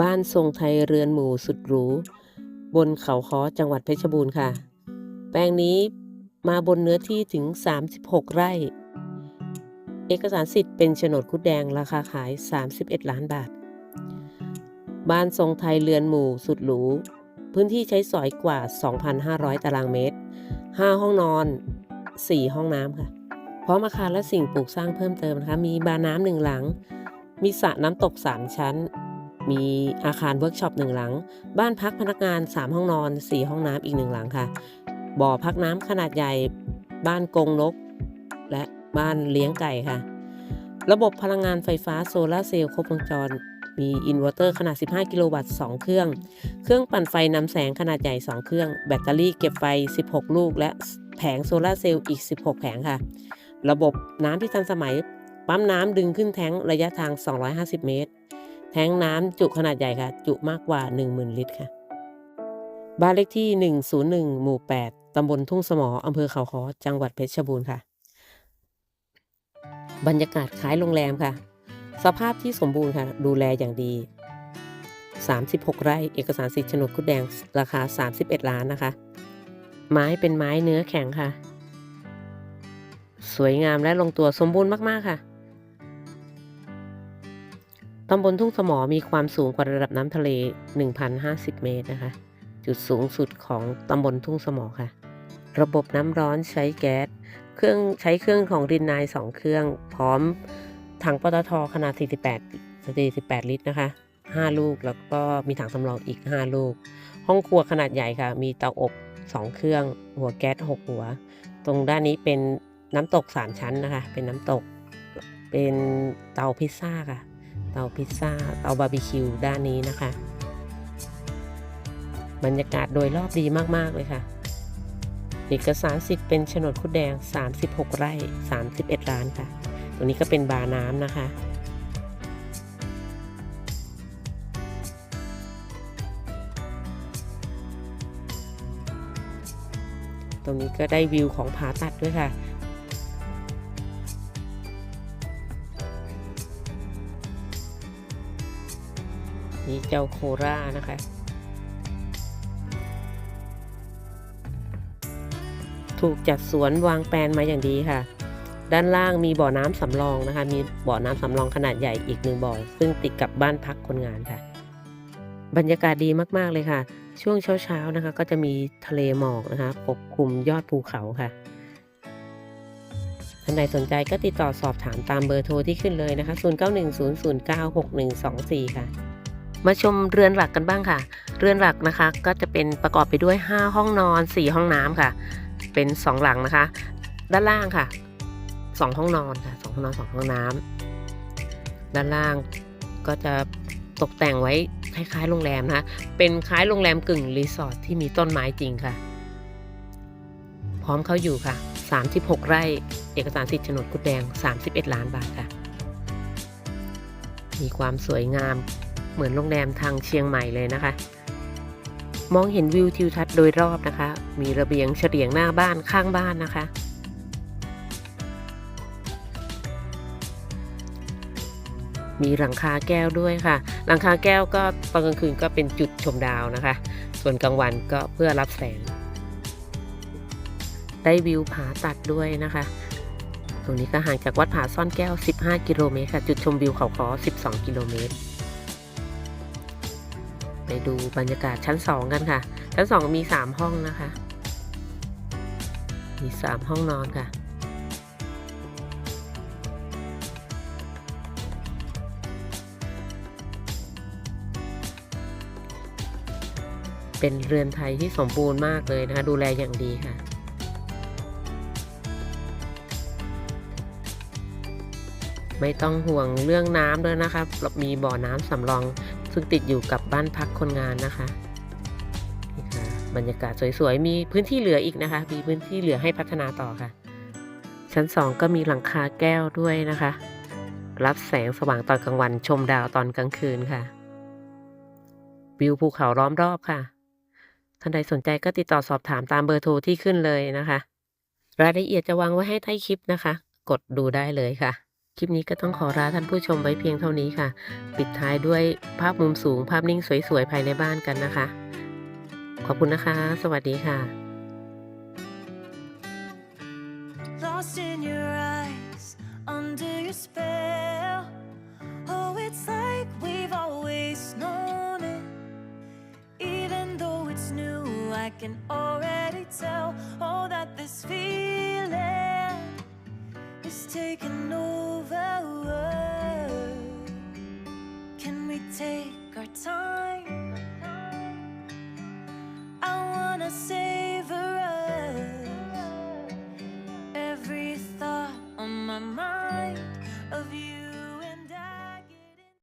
บ้านทรงไทยเรือนหมู่สุดหรูบนเขาค้อจังหวัดเพชรบูรณ์ค่ะ แปลงนี้มาบนเนื้อที่ถึง 36 ไร่ เอกสารสิทธิ์เป็นโฉนดคุดแดงราคาขาย 31 ล้านบาท บ้านทรงไทยเรือนหมู่สุดหรู พื้นที่ใช้สอยกว่า 2,500 ตารางเมตร 5 ห้องนอน 4 ห้องน้ำค่ะ พร้อมอาคารและสิ่งปลูกสร้างเพิ่มเติมนะคะ มีบาร์น้ำหนึ่งหลัง มีสระน้ำตกสามชั้น มีอาคารเวิร์กช็อปหนึ่งหลัง บ้านพักพนักงาน 3 ห้องนอน 4 ห้องน้ำอีกหนึ่งหลังค่ะ บ่อพักน้ำขนาดใหญ่ บ้านกงนก และบ้านเลี้ยงไก่ค่ะ ระบบพลังงานไฟฟ้าโซลาเซลล์ครบวงจร มีอินเวอร์เตอร์ขนาด 15 กิโลวัตต์ 2 เครื่อง เครื่องปั่นไฟนำแสงขนาดใหญ่ 2 เครื่อง แบตเตอรี่เก็บไฟ 16 ลูก และแผงโซลาเซลล์อีก 16 แผงค่ะ ระบบน้ำที่ทันสมัย ปั๊มน้ำดึงขึ้นแท้งระยะทาง 250 เมตร แทงน้ำจุขนาดใหญ่ค่ะ จุมากกว่า 10,000 ลิตรค่ะ บ้านเลขที่ 101 หมู่ 8 ตำบลทุ่งสมออำเภอเขาค้อจังหวัดเพชรบูรณ์ค่ะ บรรยากาศคล้ายโรงแรมค่ะ สภาพที่สมบูรณ์ค่ะ ดูแลอย่างดี 36 ไร่เอกสารสิทธิ์โฉนดคุดแดงราคา 31 ล้านนะคะ ไม้เป็นไม้เนื้อแข็งค่ะ สวยงามและลงตัวสมบูรณ์มาก ๆ ค่ะ ตำบลทุ่งสมอมีความสูงกว่าระดับน้ำทะเล 1,050 เมตรนะคะ จุดสูงสุดของตำบลทุ่งสมอค่ะ ระบบน้ำร้อนใช้แก๊ส เครื่องใช้เครื่องของรินนาย2เครื่อง พร้อมถังปตทขนาด 48 48 ลิตรนะคะ 5 ลูกแล้วก็มีถังสำรองอีก 5 ลูก ห้องครัวขนาดใหญ่ค่ะ มีเตาอบ 2 เครื่อง หัวแก๊ส 6 หัว ตรงด้านนี้เป็นน้ำตก 3 ชั้นนะคะ เป็นน้ำตก เป็นเตาพิซซ่าค่ะ เตาพิซซ่าเตาบาร์บีคิวด้านนี้นะคะ บรรยากาศโดยรอบดีมาก ๆ เลยค่ะ เอกสารสิทธิ์เป็นโฉนดคุดแดง 36 ไร่ 31 ล้านค่ะ ตรงนี้ก็เป็นบาร์น้ำนะคะตรงนี้ก็ได้วิวของผาตัดด้วยค่ะ นี่เจ้าโครานะคะ ถูกจัดสวนวางแปลนมาอย่างดีค่ะ ด้านล่างมีบ่อน้ำสำรองนะคะ มีบ่อน้ำสำรองขนาดใหญ่อีกหนึ่งบ่อ ซึ่งติดกับบ้านพักคนงานค่ะ บรรยากาศดีมากๆเลยค่ะ ช่วงเช้าๆนะคะ ก็จะมีทะเลหมอกนะคะปกคลุมยอดภูเขาค่ะท่านใดสนใจก็ติดต่อสอบถามตามเบอร์โทรที่ขึ้นเลยนะคะ 0910096124 ค่ะ มาชมเรือนหลักกันบ้างค่ะ เรือนหลักนะคะก็จะเป็นประกอบไปด้วย 5 ห้องนอน 4 ห้องน้ำค่ะ เป็น 2 หลังนะคะ ด้านล่างค่ะ 2 ห้องนอนค่ะ2ห้องนอน 2 ห้องน้ำด้านล่างก็จะตกแต่งไว้คล้ายๆโรงแรมนะะเป็นคล้ายโรงแรมกึ่งรีสอร์ทที่มีต้นไม้จริงค่ะ พร้อมเขาอยู่ค่ะ 36 ไร่ เอกสารสิทธิ์โฉนดกุดแดง 31 ล้านบาทค่ะ มีความสวยงาม เหมือนโรงแรมทางเชียงใหม่เลยนะคะ มองเห็นวิวทิวทัศน์โดยรอบนะคะ มีระเบียงเฉลียงหน้าบ้านข้างบ้านนะคะ มีหลังคาแก้วด้วยค่ะ หลังคาแก้วก็ตอนกลางคืนก็เป็นจุดชมดาวนะคะ ส่วนกลางวันก็เพื่อรับแสง ได้วิวผาตัดด้วยนะคะตรงนี้ก็ห่างจากวัดผาซ่อนแก้ว 15 กิโลเมตรค่ะ จุดชมวิวเขาคอ 12 กิโลเมตร ดูบรรยากาศชั้น2กันค่ะ ชั้น2มี3ห้องนะคะ มี3ห้องนอนค่ะ เป็นเรือนไทยที่สมบูรณ์มากเลยนะคะ ดูแลอย่างดีค่ะไม่ต้องห่วงเรื่องน้ำด้วยนะคะ มีบ่อน้ำสำรอง ซึ่งติดอยู่กับบ้านพักคนงานนะคะนี่ค่ะบรรยากาศสวยๆ มีพื้นที่เหลืออีกนะคะ มีพื้นที่เหลือให้พัฒนาต่อค่ะ ชั้น 2 ก็มีหลังคาแก้วด้วยนะคะ รับแสงสว่างตอนกลางวันชมดาวตอนกลางคืนค่ะ วิวภูเขาล้อมรอบค่ะ ท่านใดสนใจก็ติดต่อสอบถามตามเบอร์โทรที่ขึ้นเลยนะคะ รายละเอียดจะวางไว้ให้ใต้คลิปนะคะ กดดูได้เลยค่ะ คลิปนี้ก็ต้องขอลาท่านผู้ชมไว้เพียงเท่านี้ค่ะ ปิดท้ายด้วยภาพมุมสูงภาพนิ่งสวยๆภายในบ้านกันนะคะ ขอบคุณนะคะ สวัสดีค่ะ Lost in your eyes, under your spell. Oh, it's like we've always known it. Even though it's new, I can